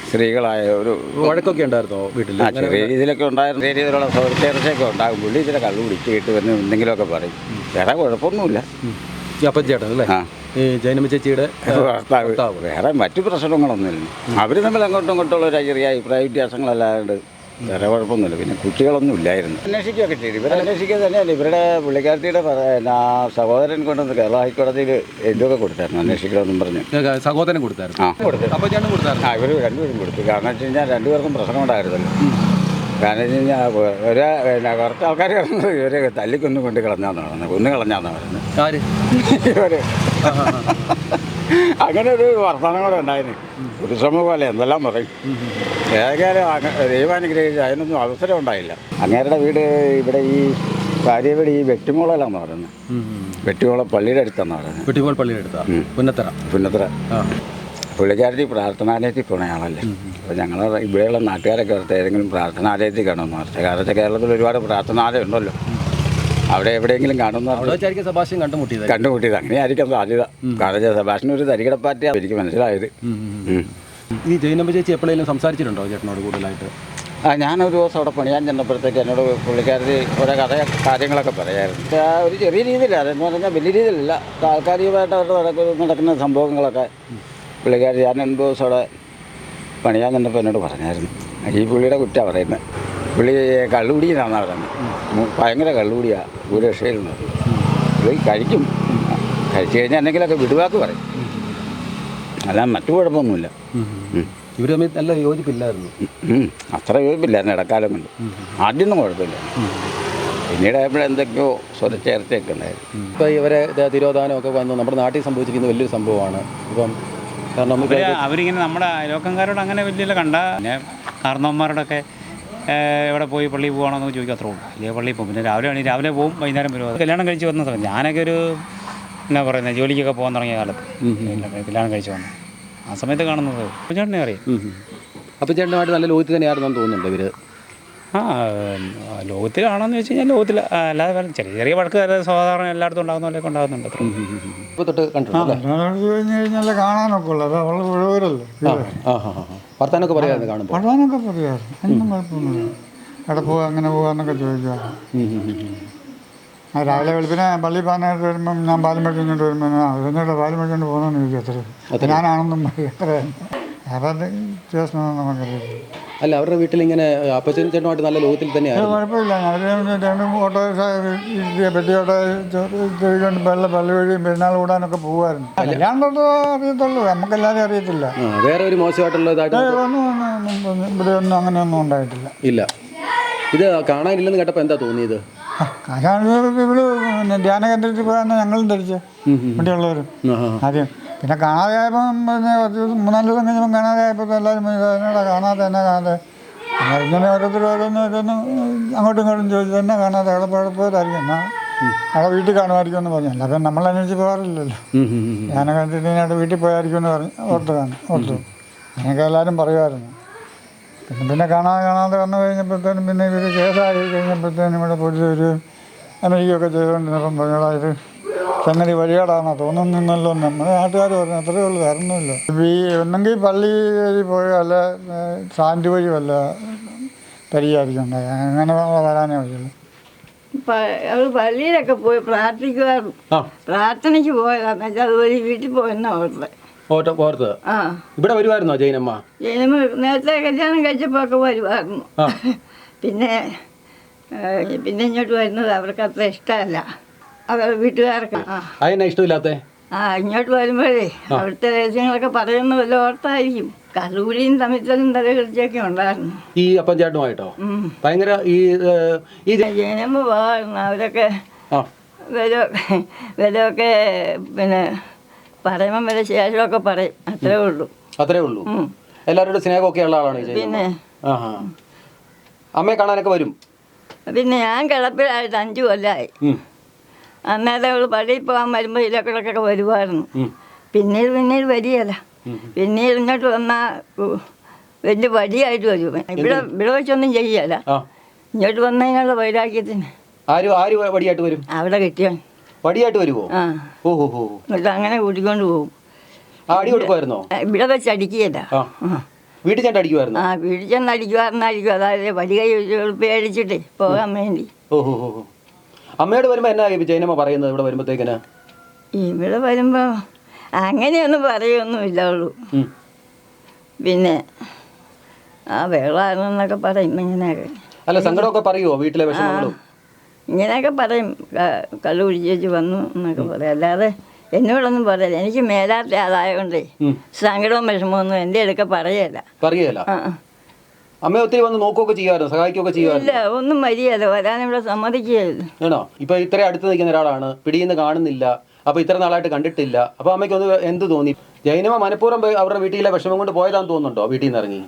സ്ത്രീകളായ ഒരു വഴക്കൊക്കെ ഉണ്ടായിരുന്നോ വീട്ടിൽ ഇതിലൊക്കെ ചെറിയ രീതിയിലൊക്കെ ഉണ്ടായിരുന്നു. ചെറിയ രീതിയിലുള്ള ചേർച്ചയൊക്കെ ഉണ്ടാകും. പുള്ളി ഇതിലെ കള്ളു കുടിച്ചിട്ട് വന്ന് എന്തെങ്കിലുമൊക്കെ പറയും. വേറെ കുഴപ്പമൊന്നുമില്ല. ഈ അപ്പച്ചേട്ടൻ അല്ലേ? ആ. ഈ ജൈനമ്മ ചേച്ചിയുടെ ഭർത്താവ്. വേറെ മറ്റു പ്രശ്നങ്ങളൊന്നുമില്ല. അവർ തമ്മിൽ അങ്ങോട്ടും ഇങ്ങോട്ടുള്ള ഒരു ചെറിയ അഭിപ്രായ വ്യത്യാസങ്ങളല്ലാണ്ട് വേറെ കുഴപ്പമൊന്നുമില്ല. പിന്നെ കുട്ടികളൊന്നും ഇല്ലായിരുന്നു. അന്വേഷിക്കുകയൊക്കെ ചെയ്തു. ഇവർ അന്വേഷിക്കുക തന്നെയല്ല ഇവരുടെ പുള്ളിക്കാരത്തിയുടെ സഹോദരൻ കൊണ്ടുവന്ന് കേരള ഹൈക്കോടതിയിൽ എന്തൊക്കെ കൊടുത്തായിരുന്നു. അന്വേഷിക്കണമെന്നും പറഞ്ഞു. സഹോദരൻ കൊടുത്തായിരുന്നു. ആ. കൊടുത്തു അപ്പച്ചേട്ടൻ കൊടുത്തായിരുന്നു. ആ ഇവർ രണ്ടുപേരും കൊടുത്തു. കാരണം വെച്ച് കഴിഞ്ഞാൽ രണ്ടുപേർക്കും പ്രശ്നം ഉണ്ടായിരുന്നല്ലോ. കാരണം വെച്ച് കഴിഞ്ഞാൽ ഒരു പിന്നെ കുറച്ച് ആൾക്കാർ കിടന്നത് ഇവരെ തല്ലിക്കൊന്നും കൊണ്ട് കളഞ്ഞാന്ന് പറയുന്നത് കൊന്നു കളഞ്ഞാന്ന് പറയുന്നത് ഇവർ. അങ്ങനെ ഒരു വർത്തമാനം കൂടെ ഉണ്ടായിരുന്നു. ഒരു ശ്രമം പോലെ എന്തെല്ലാം പറയും? ഏതായാലും ദൈവാനുഗ്രഹിച്ച് അതിനൊന്നും അവസരം ഉണ്ടായില്ല. അങ്ങേരുടെ വീട് ഇവിടെ ഈ കാര്യവീട് ഈ വെട്ടിമുളയിലാന്ന് പറയുന്നത് വെട്ടിമോള പള്ളിയുടെ അടുത്താണ് പറയുന്നത് വെട്ടിമോൾ പള്ളിയുടെ അടുത്താ? പുന്നത്തറ? പുന്നത്തറ. പുള്ളിക്കാരത്തി പ്രാർത്ഥനാലയത്തിൽ പോണ ആളല്ലേ. അപ്പോൾ ഞങ്ങൾ ഇവിടെയുള്ള നാട്ടുകാരൊക്കെ അടുത്ത് ഏതെങ്കിലും പ്രാർത്ഥനാലയത്തിൽ കാണുമെന്ന് പറഞ്ഞാൽ കാരണത്തെ കേരളത്തിൽ ഒരുപാട് പ്രാർത്ഥനാലയം ഉണ്ടല്ലോ. അവിടെ എവിടെയെങ്കിലും കാണുന്ന അവിടെ സഭാഷ്യം കണ്ടുമുട്ടിയത് കണ്ടുമുട്ടിയത്. അങ്ങനെയായിരിക്കും സാധ്യത. കാരണം സെബാഷിന് ഒരു തരികിട പാർട്ടിയാണ് എനിക്ക് മനസ്സിലായത്. ഈ ജൈനമ്മ ചേച്ചി എപ്പോഴെങ്കിലും സംസാരിച്ചിട്ടുണ്ടോ ചേട്ടനോട് കൂടുതലായിട്ട്? ആ ഞാനൊരു ദിവസം അവിടെ പണിയാൻ ചെന്നപ്പോഴത്തേക്ക് എന്നോട് പുള്ളിക്കാരി ഓരോ കഥ കാര്യങ്ങളൊക്കെ പറയായിരുന്നു. ഒരു ചെറിയ രീതിയില്ല അതെന്ന് പറഞ്ഞാൽ വലിയ രീതിയിലല്ല. താൽക്കാലികമായിട്ട് അവരുടെ നടക്കുന്ന നടക്കുന്ന സംഭവങ്ങളൊക്കെ പുള്ളിക്കാരി ഞാൻ രണ്ട് ദിവസം അവിടെ പണിയാൻ ചെന്നപ്പോൾ എന്നോട് പറഞ്ഞായിരുന്നു. ഈ പുള്ളിയുടെ കുറ്റമാണ് പറയുന്നത് പുള്ളി കള്ളുകുടിയെന്നാണ് പറയുന്നത് മു- ഭയങ്കര കള്ളുപിടിയാണ് ഒരു രക്ഷയിലുണ്ട് പുള്ളി കഴിക്കും. കഴിച്ചു കഴിഞ്ഞാൽ എന്തെങ്കിലുമൊക്കെ വിടുവാക്ക് പറയും. അല്ല മറ്റു കുഴപ്പമൊന്നുമില്ല. ഇവർ തമ്മിൽ നല്ല യോജിപ്പില്ലായിരുന്നു. അത്ര യോജിപ്പില്ലായിരുന്നു ഇടക്കാലം കൊണ്ട് ആദ്യമൊന്നും കുഴപ്പമില്ല. പിന്നീട് ആയപ്പോഴെന്തൊക്കെയോ സ്വരച്ചേർച്ചയൊക്കെ ഉണ്ടായിരുന്നു. ഇപ്പോൾ ഇവരെ തിരോധാനമൊക്കെ വന്നു നമ്മുടെ നാട്ടിൽ സംഭവിച്ചിരിക്കുന്ന വലിയൊരു സംഭവമാണ്. ഇപ്പം കാരണം അവരിങ്ങനെ നമ്മുടെ അയലോക്കംകാരോട് അങ്ങനെ വലിയ കണ്ട. പിന്നെ കാരണവന്മാരോടൊക്കെ എവിടെ പോയി പള്ളിയിൽ പോകണമെന്ന് ചോദിക്കും അത്രേ ഉള്ളൂ. ഇല്ലേ പള്ളിയിൽ പോകും. പിന്നെ രാവിലെ ആണെങ്കിൽ രാവിലെ പോകും വൈകുന്നേരം വരും. കല്യാണം കഴിച്ച് വന്ന സമയം. ഞാനൊക്കെ ഒരു എന്നാ പറയുന്നത് ജോലിക്കൊക്കെ പോകാൻ തുടങ്ങിയ കാലത്ത്. കല്യാണം കഴിച്ച് വന്നു. ആ സമയത്ത് കാണുന്നത് അപ്പം ചേട്ടനെ അറിയാം അപ്പം ചേട്ടനുമായിട്ട് നല്ല ലോകത്തിൽ തന്നെയായിരുന്നു തോന്നുന്നുണ്ട് ഇവർ ആ ലോകത്തിലാണെന്ന് വെച്ച് കഴിഞ്ഞാൽ ലോകത്തിൽ അല്ലാതെ വേറെ ചെറിയ ചെറിയ വഴക്ക് സാധാരണ എല്ലായിടത്തും ഉണ്ടാകുന്ന പോലെയൊക്കെ ഉണ്ടാകുന്നുണ്ട്. ഇപ്പോൾ തൊട്ട് കണ്ടു കഴിഞ്ഞാൽ കാണാനൊക്കെ ഉള്ളത് അത് അവൾ വിഴുവരല്ലേ വർത്താനമൊക്കെ പറയാമായിരുന്നു കാണുമ്പോൾ പഠനമൊക്കെ പറയാറ് ഒന്നും കുഴപ്പമൊന്നുമില്ല. എവിടെ പോവാ അങ്ങനെ പോകാന്നൊക്കെ ചോദിക്കാറ് ആ രാവിലെ വെളുപ്പിനെ പള്ളി പാനായിട്ട് വരുമ്പം ഞാൻ പാലും മേടിച്ചുകൊണ്ട് വരുമ്പോൾ അതിനോട് പാലും മേടിച്ചുകൊണ്ട് പോകുന്നതെന്ന് ചോദിക്കും അത്ര. ഞാനാണെന്നും പറയാൻ വേറെ വ്യത്യാസമൊന്നും നമുക്കറിയില്ല അല്ല അവരുടെ വീട്ടിൽ ഇങ്ങനെ അപ്പച്ചൻ ചേട്ടനുമായിട്ട് നല്ല ലോകത്തിൽ തന്നെയാണ് കുഴപ്പമില്ല. അവർ രണ്ടും ഓട്ടോ പെട്ടിയോട്ടോ ചോദിക്കൊണ്ട് പള്ള പള്ളി വഴിയും പെരുന്നാൾ കൂടാനൊക്കെ പോകുമായിരുന്നു കല്യാണം തൊട്ട് അറിയത്തുള്ളൂ. നമുക്കെല്ലാവരും അറിയത്തില്ല. വേറെ ഒരു മോശമായിട്ടുള്ള ഇതായിട്ട് ഏയ് ഒന്നും ഒന്നും ഒന്നും ഇവിടെ ഒന്നും ഉണ്ടായിട്ടില്ല. ഇല്ല. ഇത് കാണാനില്ലെന്ന് കേട്ടപ്പോൾ എന്താ തോന്നിയത്? കാശാണ് ഇവൾ ധ്യാന കേന്ദ്രത്തിൽ പോയാണ് ഞങ്ങളും ധരിച്ചു. ഇവിടെയുള്ളവരും. ആദ്യം പിന്നെ കാണാതെയായപ്പം പിന്നെ മൂന്നാൽ ദിവസം കഴിഞ്ഞപ്പം കാണാതെയായപ്പോൾ എല്ലാവരും എന്നോടാ കാണാതെ എന്നാ കാണാതെ? പിന്നെ ഇങ്ങനെ ഓരോരുത്തർ ഓരോന്ന് ഓരോന്ന് അങ്ങോട്ടും ഇങ്ങോട്ടും ചോദിച്ചു തന്നെ കാണാതെ? അവിടെ പോയി പോയതായിരിക്കും. എന്നാൽ അവിടെ വീട്ടിൽ കാണുമായിരിക്കും എന്ന് പറഞ്ഞു. അല്ലാതെ നമ്മൾ അന്വേഷിച്ച് പോകാറില്ലല്ലോ. ഞാനൊക്കെ കണ്ടിട്ട് അവിടെ വീട്ടിൽ പോയായിരിക്കും എന്ന് പറഞ്ഞു. ഓർത്ത് കാണും ഓർത്തു അങ്ങനെയൊക്കെ എല്ലാവരും പറയുമായിരുന്നു. പിന്നെ പിന്നെ കാണാതെ കാണാതെ വന്നു കഴിഞ്ഞപ്പോഴത്തേനും പിന്നെ ഇവർ കേസായി കഴിഞ്ഞപ്പോഴത്തേനും ഇവിടെ പോലീസ് ഒരു അമേരിക്കയൊക്കെ ചെയ്തുകൊണ്ടിരുന്നപ്പം പറഞ്ഞോടാ ഇത് സംഗതി വഴിപാടാണോ തോന്നുന്നില്ലല്ലോ നമ്മുടെ നാട്ടുകാർ പറഞ്ഞു അത്രയേ ഉള്ളൂ വേറൊന്നുമില്ല. ഈ ഒന്നെങ്കിൽ പള്ളി വഴി പോയോ അല്ല സാൻഡ് വഴി വല്ല പരിചയമായിരിക്കും അങ്ങനെ വരാനേ വഴിയുള്ളൂ. അവൾ പള്ളിയിലൊക്കെ പോയി പ്രാർത്ഥിക്കുമായിരുന്നു പ്രാർത്ഥനയ്ക്ക് പോയതാന്ന് വെച്ചാൽ അതുപോലെ വീട്ടിൽ പോയെന്നാ ഓർത്തത്. ഓർത്ത് ആ. ഇവിടെ വരുമായിരുന്നോ ജൈനമ്മ? ജൈനമ്മ നേരത്തെ കല്യാണം കഴിച്ചപ്പോൾ ഒക്കെ വരുമായിരുന്നു പിന്നെ പിന്നെ ഇങ്ങോട്ട് വരുന്നത് അവർക്ക് അത്ര ഇഷ്ടമല്ല. വീട്ടുകാർക്ക് അതിനെ ഇഷ്ടമില്ലാത്തേ? ആ ഇങ്ങോട്ട് വരുമ്പോഴേ അവിടുത്തെ രഹസ്യങ്ങളൊക്കെ പറയുന്ന വല്ല ഓർത്തായിരിക്കും. കള്ളുകൂടിയും തമ്മിത്തലും തലകൃതിയൊക്കെ ഉണ്ടായിരുന്നു. ഈ അപ്പം ചേട്ടനുമായിട്ടോ ഉം. ഭയങ്കര ഈ ഈ ജനമ്പ് പോകാറുണ്ട് അവരൊക്കെ വില വിലയൊക്കെ പിന്നെ പറയുമ്പം വില ശേഷമൊക്കെ പറയും. അത്രേ ഉള്ളൂ. അത്രേ ഉള്ളൂ. എല്ലാവരുടെ സ്നേഹമൊക്കെ ഉള്ള ആളാണ് പിന്നെ അമ്മയെ കാണാനൊക്കെ വരും? പിന്നെ ഞാൻ കിടപ്പിലായിട്ട് അഞ്ചു കൊല്ലമായി ഉം. അന്നേരം അവൾ പള്ളിയിൽ പോകാൻ വരുമ്പോൾ ഇതിലൊക്കെ വരുമായിരുന്നു. പിന്നീട് പിന്നീട് വരികയല്ല. പിന്നീട് ഇങ്ങോട്ട് വന്നാൽ വലിയ വടിയായിട്ട് വരും. ഇവിടെ ഇവിടെ വെച്ചൊന്നും ചെയ്യല ആ. ഇങ്ങോട്ട് വന്നതിനുള്ള വൈരാഗ്യത്തിന്. ആര് ആര് വടിയായിട്ട് വരും? അവിടെ കിട്ടിയ വടിയായിട്ട് വരുമോ ഓഹോ എന്നിട്ട് അങ്ങനെ കൂട്ടിക്കൊണ്ട് പോകും. അടി കൊടുക്കുമായിരുന്നോ? ഇവിടെ വെച്ച് അടിക്കുകയല്ല. വീട്ടിൽ ചെന്ന് അടിക്കുമായിരുന്നു? ആ വീട്ടിൽ ചെന്ന് അടിക്കുമായിരുന്നായിരിക്കും. അതായത് വടി കൈ പേടിച്ചിട്ട് പോകാൻ വേണ്ടി. ഓഹോ. അമ്മയോട് വരുമ്പോ എന്നാ ജൈനമ്മ പറയുന്നത് ഇവിടെ വരുമ്പോഴത്തേക്കിന് ഇവിടെ വരുമ്പോ അങ്ങനെയൊന്നും പറയൊന്നുമില്ല ഉള്ളൂ പിന്നെ ആ വെള്ളമാണെന്നൊക്കെ പറയും ഇങ്ങനെയൊക്കെ. അല്ല സങ്കടമൊക്കെ പറയുമോ വീട്ടിലെ വിഷമങ്ങളും? ഇങ്ങനെയൊക്കെ പറയും. കള്ളു കുടിച്ചേച്ച് വന്നു എന്നൊക്കെ പറയും. അല്ലാതെ എന്നോടൊന്നും പറയല്ല. എനിക്ക് മേലാത്ത ആളായതുകൊണ്ടേ. സങ്കടവും വിഷമമൊന്നും എന്റെ അടുക്ക പറയല്ല ആ. അമ്മ ഒത്തിരി വന്ന് നോക്കുകയൊക്കെ ചെയ്യുമായിരുന്നു? സഹായിക്കുകയൊക്കെ ചെയ്യുമായിരുന്നു? ഇല്ല ഒന്നും മര്യാദ. വരാൻ ഇവിടെ സമ്മതിക്കുകയില്ല ആണോ? ഇപ്പൊ ഇത്ര അടുത്ത് നിൽക്കുന്ന ഒരാളാണ്. പിടിയിന്ന് കാണുന്നില്ല. അപ്പൊ ഇത്ര നാളായിട്ട് കണ്ടിട്ടില്ല. അപ്പൊ അമ്മയ്ക്ക് ഒന്ന് എന്ത് തോന്നി? ജൈനമ മനഃപൂർവം പോയി അവരുടെ വീട്ടിലെ വിഷമം കൊണ്ട് പോയതാന്ന് തോന്നുന്നുണ്ടോ? വീട്ടിൽ നിന്ന് ഇറങ്ങി?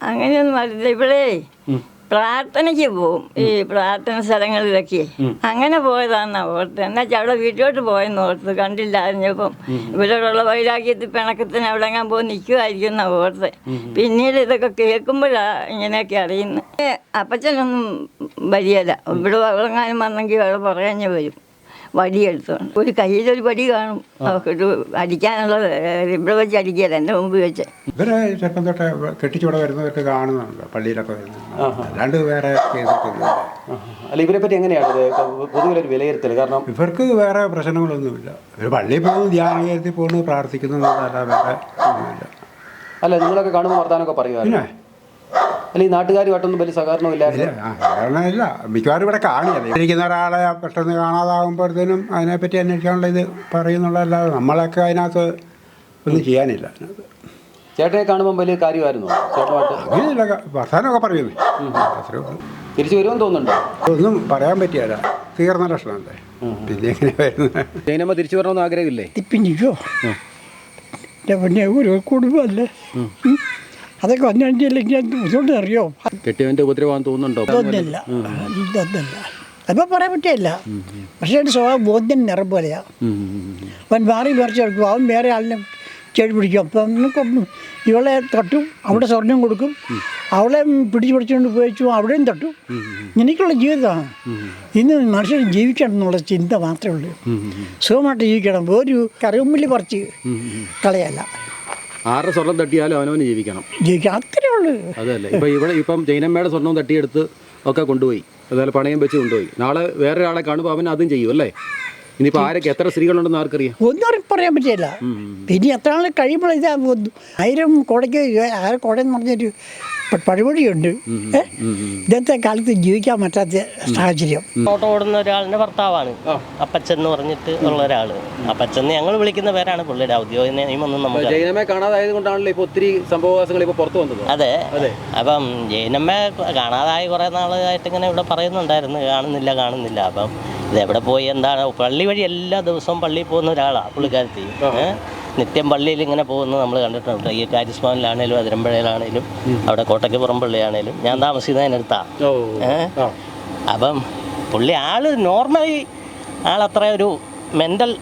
അങ്ങനെയൊന്നും അറിയില്ല ഇവിടെ ഉം. പ്രാർത്ഥനയ്ക്ക് പോവും. ഈ പ്രാർത്ഥന സ്ഥലങ്ങളിലൊക്കെ. അങ്ങനെ പോയതാണ് ഓർത്ത് എന്നുവെച്ചാൽ അവിടെ വീട്ടിലോട്ട് പോയെന്ന് ഓർത്ത് കണ്ടില്ല അറിഞ്ഞപ്പം ഇവരോടുള്ള വൈരാഗ്യത്തിൽ പിണക്കത്തിന് അവിടെ ഞാൻ പോയി നിൽക്കുമായിരിക്കും എന്നാ ഓർത്ത് പിന്നീട് ഇതൊക്കെ കേൾക്കുമ്പോഴാണ് ഇങ്ങനെയൊക്കെ അറിയുന്നത്. അപ്പച്ചനൊന്നും വരികയില്ല ഇവിടെ വളങ്ങാനും വന്നെങ്കിൽ അവിടെ പറയാഞ്ഞ് വരും. വടിയെടുത്തോണ്ട്. ഒരു കയ്യിലൊരു വടി കാണും. അവർക്ക് അടിക്കാനുള്ള ഇവിടെ വെച്ച് അടിക്കുകയല്ല എന്റെ മുമ്പ് വെച്ച്. ഇവരെ ചെറുപ്പം തൊട്ട് കെട്ടിച്ചൂടെ വരുന്നതൊക്കെ കാണുന്നുണ്ട് പള്ളിയിലൊക്കെ വരുന്നത് അല്ലാണ്ട് വേറെ അല്ല ഇവരെ പറ്റി എങ്ങനെയാണ് പൊതുവെ ഒരു വിലയിരുത്തൽ കാരണം ഇവർക്ക് വേറെ പ്രശ്നങ്ങളൊന്നുമില്ല. ഇവർ പള്ളിയിൽ പോകുന്നു ധ്യാനകേന്ദ്രത്തിൽ പോകുന്നു പ്രാർത്ഥിക്കുന്നു എന്നല്ലാതെ വേറെ ഒന്നുമില്ല. അല്ല നിങ്ങളൊക്കെ കാണുമ്പോൾ വർത്താനൊക്കെ പറയുമായിരുന്നു പിന്നെ അല്ല ഈ നാട്ടുകാരുമായിട്ടൊന്നും വലിയ സഹകരണമില്ലായിരുന്നു? ഇല്ല കാരണമില്ല മിക്കവാറും ഇവിടെ കാണിയല്ലേ. ഇരിക്കുന്ന ഒരാളെ പെട്ടെന്ന് കാണാതാകുമ്പോഴത്തേനും അതിനെപ്പറ്റി അന്വേഷിക്കാനുള്ള ഇത് പറയുന്നുള്ളതല്ലാതെ നമ്മളൊക്കെ അതിനകത്ത് ഒന്നും ചെയ്യാനില്ല. അതിനകത്ത് ചേട്ടനെ കാണുമ്പോൾ വലിയ കാര്യമായിരുന്നു? ചേട്ടനുമായിട്ട്? അങ്ങനെയില്ല വർത്തമാനമൊക്കെ പറയുന്നേ. അത്രേ ഉള്ളൂ. തിരിച്ചു വരുമെന്ന് തോന്നുന്നുണ്ടോ? ഒന്നും പറയാൻ പറ്റിയല്ല. തീർന്ന ലക്ഷണമല്ലേ പിന്നെ എങ്ങനെ വരുന്നത്? ജൈനമ്മ തിരിച്ചു വരണമെന്ന് ആഗ്രഹമില്ലേ? പിന്നെ ഒരു കുടുംബമല്ലേ? അതൊക്കെ വന്നിട്ടില്ലെങ്കിൽ ഇതുകൊണ്ട് അറിയോ കെട്ടിയവന്റെ ഉപദ്രവം തോന്നുന്നുണ്ടോ? ഇതൊന്നല്ല ഇതൊന്നല്ല അതിപ്പോൾ പറയാൻ പറ്റില്ല. പക്ഷെ എന്റെ സ്വഭാവം ബോധ്യം നിറം പോലെയാണ് അവൻ മാറി മറിച്ച് എടുക്കും അവൻ വേറെ ആളിനെ ചെടി പിടിക്കും. അപ്പം നമുക്ക് ഇവളെ തട്ടും അവിടെ സ്വർണം കൊടുക്കും. അവളെ പിടിച്ചു പിടിച്ചുകൊണ്ട് ഉപയോഗിച്ചു അവിടെയും തട്ടും. എനിക്കുള്ള ജീവിതമാണ്. ഇന്ന് മനുഷ്യൻ ജീവിക്കണം എന്നുള്ള ചിന്ത മാത്രമേ ഉള്ളൂ. സുഖമായിട്ട് ജീവിക്കണം. ഒരു കറിവുമ്പിൽ പറിച്ച് കളയല്ല. ആരുടെ സ്വർണം തട്ടിയാലും അവനവന് ജീവിക്കണം. അത്രേ ഉള്ളൂ. അതല്ലേ. ഇപ്പൊ ഇവിടെ ഇപ്പം ജൈനമ്മയുടെ സ്വർണം തട്ടിയെടുത്ത് ഒക്കെ കൊണ്ടുപോയി. അതുപോലെ പണയം വെച്ച് കൊണ്ടുപോയി. നാളെ ഒരാളെ കാണുമ്പോൾ അവൻ അതും ചെയ്യും അല്ലേ? ഇനിയിപ്പോ ആരൊക്കെ എത്ര സ്ത്രീകളുണ്ടെന്ന് ആർക്കറിയാം? ഒന്നും പറയാൻ പറ്റില്ല. പിന്നെ എത്ര നാൾ കഴിയുമ്പോൾ ഇതാ ആയിരം കോടയ്ക്ക് ആരെ കോടയെന്ന് പറഞ്ഞൊരു പഴമൊഴിയുണ്ട്? ഇന്നത്തെ കാലത്ത് ജീവിക്കാൻ പറ്റാത്ത സാഹചര്യം. ഓട്ടോ ഓടുന്ന ഒരാളിന്റെ ഭർത്താവാണ്. അപ്പച്ചൻ എന്ന് പറഞ്ഞിട്ട് ഉള്ള ഒരാൾ. അപ്പച്ചൻ ഞങ്ങൾ വിളിക്കുന്ന പേരാണ് പുള്ളിയുടെ ഔദ്യോഗിക നിയമൊന്നും നമുക്ക് കാണാതായത് കൊണ്ടാണല്ലോ ഒത്തിരി സംഭവവാസങ്ങൾ ഇപ്പൊ പുറത്തു വന്നത്. അതെ. അപ്പം ജൈനമ്മ കാണാതായി കുറെ നാളായിട്ട് ഇങ്ങനെ ഇവിടെ പറയുന്നുണ്ടായിരുന്നു. കാണുന്നില്ല കാണുന്നില്ല. അപ്പം ഇത് എവിടെ പോയി എന്താണ്? പള്ളി വഴി എല്ലാ ദിവസവും പള്ളിയിൽ പോകുന്ന ഒരാളാണ് പുള്ളിക്കാരത്തി? നിത്യം പള്ളിയിൽ ഇങ്ങനെ പോകുന്നത് നമ്മൾ കണ്ടിട്ടുണ്ട്. ഈ കാര്യസ്മാനിലാണേലും അതിരമ്പഴയിലാണേലും അവിടെ കോട്ടയ്ക്കുപുറം പള്ളിയാണേലും. ഞാൻ താമസിക്കുന്നതിനടുത്താ ഓ ഏ? അപ്പം പുള്ളി ആൾ നോർമലി ആളത്ര ഒരു മെന്റൽ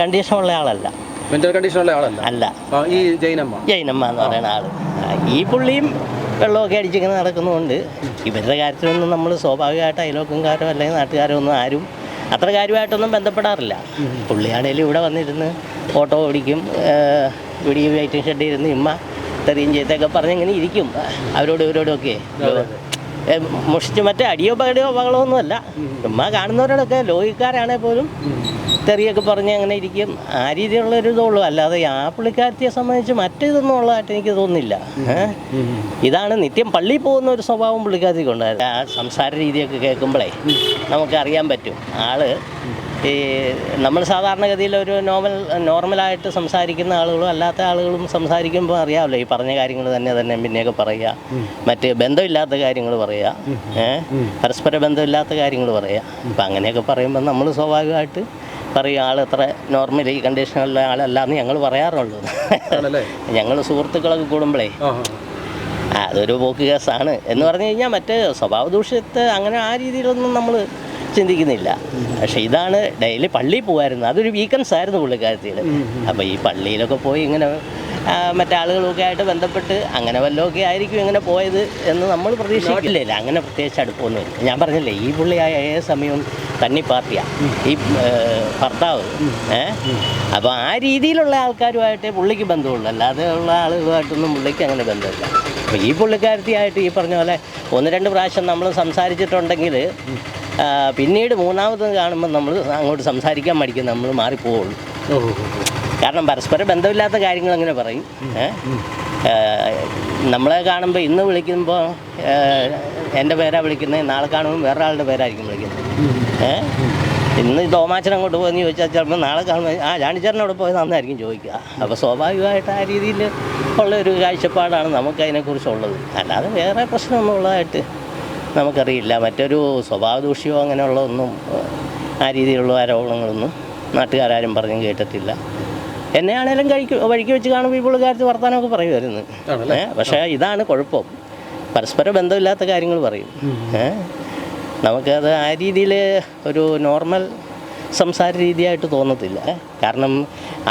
കണ്ടീഷൻ ഉള്ള ആളല്ല. മെന്റൽ കണ്ടീഷനുള്ള ആളല്ല. അല്ല. ഈ ജൈനമ്മ. ജൈനമ്മ എന്ന് പറയുന്ന ആൾ. ഈ പുള്ളിയും വെള്ളമൊക്കെ അടിച്ചിങ്ങനെ നടക്കുന്നതുകൊണ്ട് ഇവരുടെ കാര്യത്തിലൊന്നും നമ്മൾ സ്വാഭാവികമായിട്ട് അയലോക്കംകാരോ അല്ലെങ്കിൽ നാട്ടുകാരോ ഒന്നും ആരും അത്ര കാര്യമായിട്ടൊന്നും ബന്ധപ്പെടാറില്ല. പുള്ളിയാണേലും ഇവിടെ വന്നിരുന്ന് ഓട്ടോ ഓടിക്കും ഇവിടെ ഈ വെയിറ്റിംഗ് ഷെഡിൽ ഇരുന്ന് ഇമ്മ തെറിയും ചെയ്തൊക്കെ പറഞ്ഞ് ഇങ്ങനെ ഇരിക്കും. അവരോട് ഇവരോടൊക്കെ മോഷിച്ച് മറ്റേ അടിയോ പകടിയോ ബഹളമൊന്നുമല്ല ഉമ്മ കാണുന്നവരോടൊക്കെ ലോഹിക്കാരാണെങ്കിൽ പോലും തെറിയൊക്കെ പറഞ്ഞ് അങ്ങനെ ഇരിക്കും. ആ രീതിയിലുള്ള ഒരു ഇതുള്ളൂ. അല്ലാതെ ആ പുള്ളിക്കാരത്തിയെ സംബന്ധിച്ച് മറ്റേതൊന്നും ഉള്ളതായിട്ട് എനിക്ക് തോന്നുന്നില്ല. ഇതാണ് നിത്യം പള്ളിയിൽ പോകുന്ന ഒരു സ്വഭാവം പുള്ളിക്കാരത്തിക്ക് ഉണ്ടായിരുന്നു ആ സംസാര രീതിയൊക്കെ കേൾക്കുമ്പോഴേ നമുക്ക് അറിയാൻ പറ്റും. ആൾ ഈ നമ്മൾ സാധാരണഗതിയിൽ ഒരു നോർമൽ നോർമലായിട്ട് സംസാരിക്കുന്ന ആളുകളും അല്ലാത്ത ആളുകളും സംസാരിക്കുമ്പോൾ അറിയാമല്ലോ. ഈ പറഞ്ഞ കാര്യങ്ങൾ തന്നെ തന്നെ പിന്നെയൊക്കെ പറയുക. മറ്റ് ബന്ധമില്ലാത്ത കാര്യങ്ങൾ പറയുക. പരസ്പര ബന്ധമില്ലാത്ത കാര്യങ്ങൾ പറയുക. അപ്പം അങ്ങനെയൊക്കെ പറയുമ്പോൾ നമ്മൾ സ്വാഭാവികമായിട്ട് പറയും ആൾ അത്ര നോർമലി കണ്ടീഷനുള്ള ആളല്ല എന്ന് ഞങ്ങൾ പറയാറുള്ളൂ. ഞങ്ങൾ സുഹൃത്തുക്കളൊക്കെ കൂടുമ്പോഴേ അതൊരു പോക്ക് കേസാണ്. എന്ന് പറഞ്ഞു കഴിഞ്ഞാൽ മറ്റേ സ്വഭാവ ദൂഷ്യത്തെ അങ്ങനെ ആ രീതിയിലൊന്നും നമ്മൾ ചിന്തിക്കുന്നില്ല. പക്ഷേ ഇതാണ് ഡെയിലി പള്ളിയിൽ പോകുമായിരുന്നു അതൊരു വീക്കൻസ് ആയിരുന്നു പുള്ളിക്കാരത്തിൽ അപ്പോൾ ഈ പള്ളിയിലൊക്കെ പോയി ഇങ്ങനെ ആ, മറ്റേ ആളുകളൊക്കെ ആയിട്ട് ബന്ധപ്പെട്ട് അങ്ങനെ വല്ലതൊക്കെ ആയിരിക്കും ഇങ്ങനെ പോയത് എന്ന് നമ്മൾ പ്രതീക്ഷിക്കില്ല. അങ്ങനെ പ്രത്യേകിച്ച് അടുപ്പമൊന്നുമില്ല ഞാൻ പറഞ്ഞില്ലേ ഈ പുള്ളി ആ ഏത് സമയവും തന്നി പാർട്ടിയാണ് ഈ ഭർത്താവ്. ഏഹ് അപ്പോൾ ആ രീതിയിലുള്ള ആൾക്കാരുമായിട്ടേ പുള്ളിക്ക് ബന്ധമുള്ളൂ. അല്ലാതെ ഉള്ള ആളുകളുമായിട്ടൊന്നും പുള്ളിക്ക് അങ്ങനെ ബന്ധമില്ല. അപ്പോൾ ഈ പുള്ളിക്കാരത്തിയായിട്ട് ഈ പറഞ്ഞ പോലെ ഒന്ന് രണ്ട് പ്രാവശ്യം നമ്മൾ സംസാരിച്ചിട്ടുണ്ടെങ്കിൽ പിന്നീട് മൂന്നാമത് കാണുമ്പോൾ നമ്മൾ അങ്ങോട്ട് സംസാരിക്കാൻ മടിക്കും. നമ്മൾ മാറിപ്പോവുള്ളൂ. കാരണം പരസ്പര ബന്ധമില്ലാത്ത കാര്യങ്ങൾ അങ്ങനെ പറയും. നമ്മളെ കാണുമ്പോൾ ഇന്ന് വിളിക്കുമ്പോൾ എന്റെ പേരാ വിളിക്കുന്നത് നാളെ കാണുമ്പോൾ വേറെ ആളുടെ പേരായിരിക്കും വിളിക്കുന്നത്. ഏഹ് ഇന്ന് തോമാച്ചൻ അങ്ങോട്ട് പോയെന്ന് ചോദിച്ചാൽ ചിലപ്പോൾ നാളെ കാണുമ്പോൾ ആ ജാണിച്ചേരനോട് പോയത് നന്നായിരിക്കും ചോദിക്കുക. അപ്പോൾ സ്വാഭാവികമായിട്ട് ആ രീതിയിൽ ഉള്ള ഒരു കാഴ്ചപ്പാടാണ് നമുക്ക് അതിനെക്കുറിച്ചുള്ളത്. അല്ലാതെ വേറെ പ്രശ്നമൊന്നും ഉള്ളതായിട്ട് നമുക്കറിയില്ല. മറ്റൊരു സ്വഭാവ ദൂഷ്യമോ അങ്ങനെയുള്ള ഒന്നും ആ രീതിയിലുള്ള ആരോപണങ്ങളൊന്നും നാട്ടുകാരും പറഞ്ഞും കേട്ടിട്ടില്ല. എന്നെ ആണേലും കഴിക്കും വഴിക്ക് വെച്ച് കാണുമ്പോൾ ഈ പുള്ളിക്കാരത്ത് വർത്തമാനമൊക്കെ പറയുമായിരുന്നു ഏഹ് പക്ഷേ ഇതാണ് കുഴപ്പം. പരസ്പര ബന്ധമില്ലാത്ത കാര്യങ്ങൾ പറയും. ഏഹ് നമുക്കത് ആ രീതിയിൽ ഒരു നോർമൽ സംസാര രീതിയായിട്ട് തോന്നത്തില്ല. കാരണം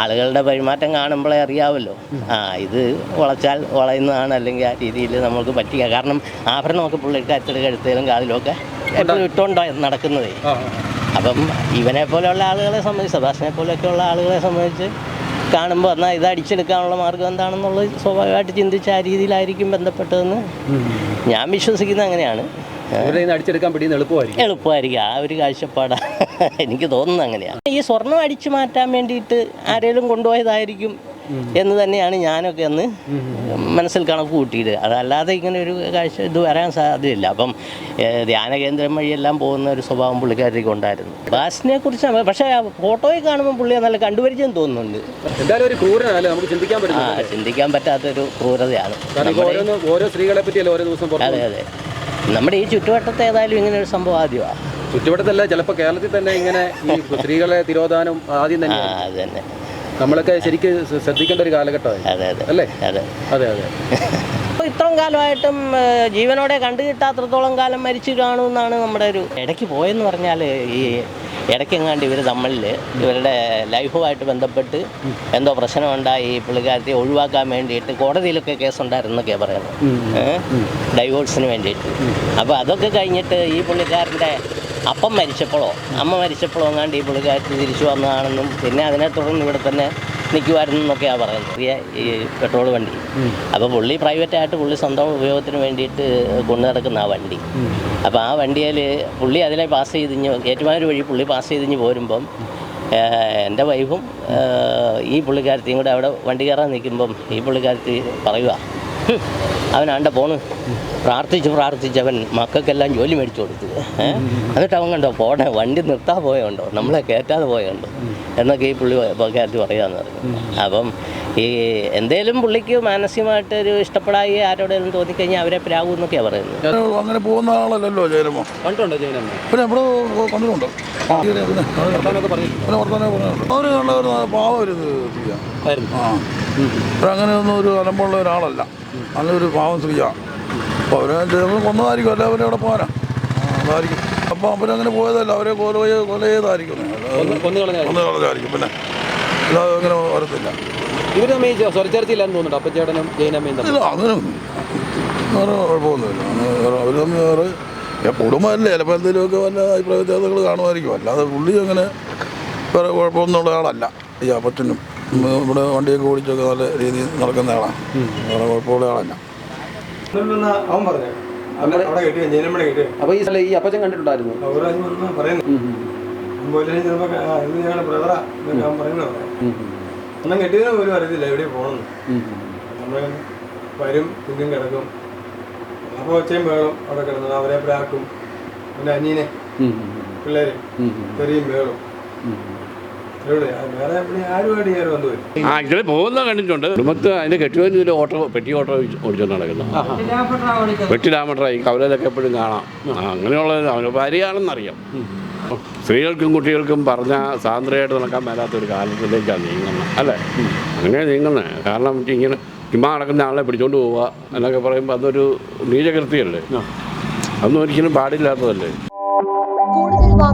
ആളുകളുടെ പെരുമാറ്റം കാണുമ്പോഴേ അറിയാവല്ലോ. ആ ഇത് വളച്ചാൽ വളയുന്നതാണ് അല്ലെങ്കിൽ ആ രീതിയിൽ നമുക്ക് പറ്റില്ല. കാരണം ആഭരണമൊക്കെ പുള്ളിക്കാരത്തിന്റെ കഴുത്തേലും കാതിലുമൊക്കെ എപ്പോഴും ഇട്ടുകൊണ്ടോ നടക്കുന്നതേ. അപ്പം ഇവനെ പോലെയുള്ള ആളുകളെ സംബന്ധിച്ച് സദാശിനെ പോലെയൊക്കെയുള്ള ആളുകളെ സംബന്ധിച്ച് കാണുമ്പോൾ എന്നാൽ ഇത് അടിച്ചെടുക്കാനുള്ള മാർഗം എന്താണെന്നുള്ളത് സ്വാഭാവികമായിട്ട് ചിന്തിച്ച് ആ രീതിയിലായിരിക്കും ബന്ധപ്പെട്ടതെന്ന് ഞാൻ വിശ്വസിക്കുന്നത് അങ്ങനെയാണ്. അടിച്ചെടുക്കാൻ പിടിയുന്ന എളുപ്പമായിരിക്കും. എളുപ്പമായിരിക്കും. ആ ഒരു കാഴ്ചപ്പാടാണ് എനിക്ക് തോന്നുന്നത് അങ്ങനെയാണ് ഈ സ്വർണം അടിച്ചു മാറ്റാൻ വേണ്ടിയിട്ട് ആരെങ്കിലും കൊണ്ടുപോയതായിരിക്കും എന്ന് തന്നെയാണ് ഞാനൊക്കെ അന്ന് മനസ്സിൽ കണക്ക് കൂട്ടിയത്. അതല്ലാതെ ഇങ്ങനെ ഒരു കാഴ്ച ഇത് വരാൻ സാധ്യതയില്ല. അപ്പം ധ്യാന കേന്ദ്രം വഴിയെല്ലാം പോകുന്ന ഒരു സ്വഭാവം പുള്ളിക്കാരിക്ക് ഉണ്ടായിരുന്നു. ബാസിനെ കുറിച്ച് പക്ഷേ ഫോട്ടോയിൽ കാണുമ്പോൾ പുള്ളിയെ നല്ല കണ്ടുപരിചയം തോന്നുന്നുണ്ട്. എന്തായാലും ഒരു ക്രൂരനല്ലേ നമുക്ക് ചിന്തിക്കാൻ ആ ഒരു ചിന്തിക്കാൻ പറ്റാത്തൊരു ക്രൂരതയാണ്. ഓരോ സ്ത്രീകളെ പറ്റിയല്ലേ ഓരോ ദിവസം അതെ അതെ. നമ്മുടെ ഈ ചുറ്റുവട്ടത്തെ ഏതായാലും ഇങ്ങനെ ഒരു സംഭവം ആദ്യമാണ് ചുറ്റുവട്ടത്തല്ല ചിലപ്പോൾ കേരളത്തിൽ തന്നെ ഇങ്ങനെ ഈ സ്ത്രീകളെ തിരോധാനം ആദ്യം തന്നെ അത് തന്നെ. നമ്മളൊക്കെ ശരിക്കും ശ്രദ്ധിക്കേണ്ട ഒരു കാലഘട്ടമായി. അല്ലേ? അതെ. അതെ അതെ. അപ്പോൾ ഇത്രയും കാലമായിട്ടും ജീവനോടെ കണ്ടു കിട്ടാത്രത്തോളം കാലം മരിച്ചു കാണുമെന്നാണ് നമ്മുടെ ഒരു ഇടയ്ക്ക് പോയെന്ന് പറഞ്ഞാൽ ഈ ഇടയ്ക്കെങ്ങാണ്ട് ഇവർ തമ്മിൽ ഇവരുടെ ലൈഫുമായിട്ട് ബന്ധപ്പെട്ട് എന്തോ പ്രശ്നമുണ്ടായി ഈ പുള്ളിക്കാരത്തെ ഒഴിവാക്കാൻ വേണ്ടിയിട്ട് കോടതിയിലൊക്കെ കേസുണ്ടായിരുന്നൊക്കെ പറയുന്നത്. ഡൈവോഴ്സിന് വേണ്ടിയിട്ട്. അപ്പോൾ അതൊക്കെ കഴിഞ്ഞിട്ട് ഈ പുള്ളിക്കാരന്റെ അപ്പം മരിച്ചപ്പോഴോ? അമ്മ മരിച്ചപ്പോഴോ എങ്ങാണ്ട് ഈ പുള്ളിക്കാരത്തി തിരിച്ചു വന്നതാണെന്നും പിന്നെ അതിനെ തുടർന്ന് ഇവിടെ തന്നെ നിൽക്കുമായിരുന്നു എന്നൊക്കെയാണ് പറയുന്നത്. ചെറിയ ഈ പെട്രോൾ വണ്ടി. അപ്പോൾ പുള്ളി പ്രൈവറ്റായിട്ട് പുള്ളി സ്വന്തം ഉപയോഗത്തിന് വേണ്ടിയിട്ട് കൊണ്ടു നടക്കുന്ന ആ വണ്ടി. അപ്പോൾ ആ വണ്ടിയിൽ പുള്ളി അതിലെ പാസ് ചെയ്തിഞ്ഞ് ഏറ്റുമാനൂർ വഴി പുള്ളി പാസ് ചെയ്തിഞ്ഞ് പോരുമ്പം എന്റെ വൈഫും ഈ പുള്ളിക്കാരത്തിയും കൂടെ അവിടെ വണ്ടി കയറാൻ നിൽക്കുമ്പം ഈ പുള്ളിക്കാരത്തി പറയുക "ഹും, അവനാണ്ട പോണ്. പ്രാർത്ഥിച്ച് പ്രാർത്ഥിച്ചവൻ അവൻ മക്കൾക്കെല്ലാം ജോലി മേടിച്ചു കൊടുത്തു. എന്നിട്ട് അവൻ കണ്ടോ പോണേ വണ്ടി നിർത്താൻ പോയുണ്ടോ നമ്മളെ കയറ്റാതെ പോയുണ്ടോ? എന്നൊക്കെ ഈ പുള്ളി കയറ്റി പറയാന്ന് പറഞ്ഞു. അപ്പം ഈ എന്തേലും പുള്ളിക്ക് മാനസികമായിട്ട് ഒരു ഇഷ്ടപ്പെടായി ആരോടെങ്കിലും തോന്നിക്കഴിഞ്ഞാൽ അവരെ പ്രാവൂ എന്നൊക്കെയാണ് പറയുന്നത്. അങ്ങനെ പോകുന്ന ആളല്ലല്ലോ ജയരമോ കണ്ടുണ്ടോ ജയനമ്മ പിന്നെ ഇവിടെ കണ്ടിട്ടുണ്ട്? അവർ നല്ല ഒരു പാവം അലമ്പുള്ള ഒരാളല്ല. നല്ലൊരു പാവം സ്ത്രീയ. അപ്പോൾ ചിലപ്പോൾ കൊന്നതായിരിക്കും. അല്ല അവരെ അവിടെ പോരാ. അപ്പൊ അതായിരിക്കും. അപ്പോൾ അവരങ്ങനെ പോയതല്ല. അവരെ കൊല കൊല ചെയ്തായിരിക്കും. കൊന്നു കളഞ്ഞ കളഞ്ഞായിരിക്കും. പിന്നെ അല്ലാതെ അങ്ങനെ വരത്തില്ല. ഇവർ തമ്മിൽ സ്വരച്ചേർച്ചയില്ലാന്ന് തോന്നുന്നുണ്ട്? അപ്പച്ചേട്ടനും ജയനമ്മയും തമ്മിൽ? ഇല്ല അങ്ങനെ വേറെ കുഴപ്പമൊന്നുമില്ല. അവർ തമ്മിൽ വേറെ ഏ, കുടുംബമല്ലേ ചിലപ്പോൾ എന്തെങ്കിലുമൊക്കെ വല്ല അഭിപ്രായ വ്യത്യാസങ്ങൾ കാണുമായിരിക്കും. അല്ലാതെ പുള്ളി അങ്ങനെ വേറെ കുഴപ്പമൊന്നുള്ള ആളല്ല. ഈ അപ്പച്ചനും ഇവിടെ വണ്ടിയൊക്കെ ഓടിച്ചൊക്കെ നല്ല രീതിയിൽ നടക്കുന്ന ആളാണ് വേറെ കുഴപ്പമുള്ള ആളല്ല. അവൻ പറഞ്ഞു. അപ്പോൾ ഈ സ്ഥലം ഈ അപ്പച്ചൻ കണ്ടിട്ടുണ്ടായിരുന്നു? കെട്ടിയതിനും പോലും അറിയത്തില്ല എവിടെ പോകണമെന്ന് നമ്മൾ വരും കുഞ്ഞും കിടക്കും. അപ്പോൾ ഒച്ചയും വേളും അവിടെ കിടന്നു അവരെ പ്രാക്കും പിന്നെ അനിയനെ പിള്ളേരെ ചെറിയും വേളും ആ ഇതിൽ പോകുന്ന കണ്ടിട്ടുണ്ട്. കുടുംബത്ത് അതിന്റെ കെട്ടുവാൻ ഇതിൽ ഓട്ടോ പെട്ടി ഓട്ടോ ഓടിച്ചോണ്ട് നടക്കുന്നു. പെട്ടി ഡാമട്ടറായി കവലയിലൊക്കെ എപ്പോഴും കാണാം. അങ്ങനെയുള്ള അവന് ഭാര്യയാണെന്നറിയാം. സ്ത്രീകൾക്കും കുട്ടികൾക്കും പറഞ്ഞ സ്വാതന്ത്ര്യമായിട്ട് നടക്കാൻ മേലാത്ത ഒരു കാലത്തിലേക്കാണ് നീങ്ങുന്നത്. അല്ലേ? അങ്ങനെ നീങ്ങുന്നത് കാരണം ഇങ്ങനെ ചുമ്മാ നടക്കുന്ന ആളെ പിടിച്ചോണ്ട് പോവുക എന്നൊക്കെ പറയുമ്പോൾ അതൊരു നീചകൃത്യമല്ലേ അതൊന്നും ഒരിക്കലും പാടില്ലാത്തതല്ലേ?